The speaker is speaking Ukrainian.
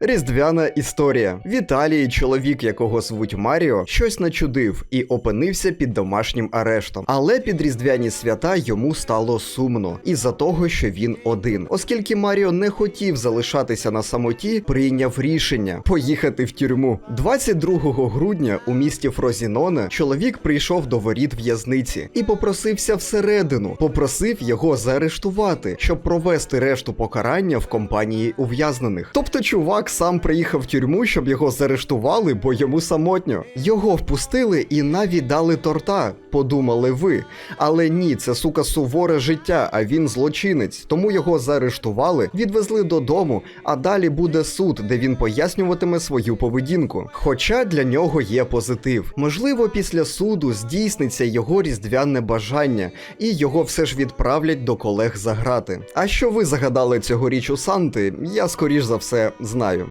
Різдвяна історія. В Італії чоловік, якого звуть Маріо, щось начудив і опинився під домашнім арештом. Але під різдвяні свята йому стало сумно із-за того, що він один. Оскільки Маріо не хотів залишатися на самоті, прийняв рішення поїхати в тюрму. 22 грудня у місті Фрозіноне чоловік прийшов до воріт в'язниці і попросився всередину, попросив його заарештувати, щоб провести решту покарання в компанії ув'язнених. Тобто, чувак сам приїхав в тюрму, щоб його заарештували, бо йому самотньо. Його впустили і навіть дали торта, подумали ви. Але ні, це сука суворе життя, а він злочинець. Тому його заарештували, відвезли додому, а далі буде суд, де він пояснюватиме свою поведінку. Хоча для нього є позитив. Можливо, після суду здійсниться його різдвяне бажання, і його все ж відправлять до колег за грати. А що ви загадали цьогоріч у Санти, я скоріш за все знаю.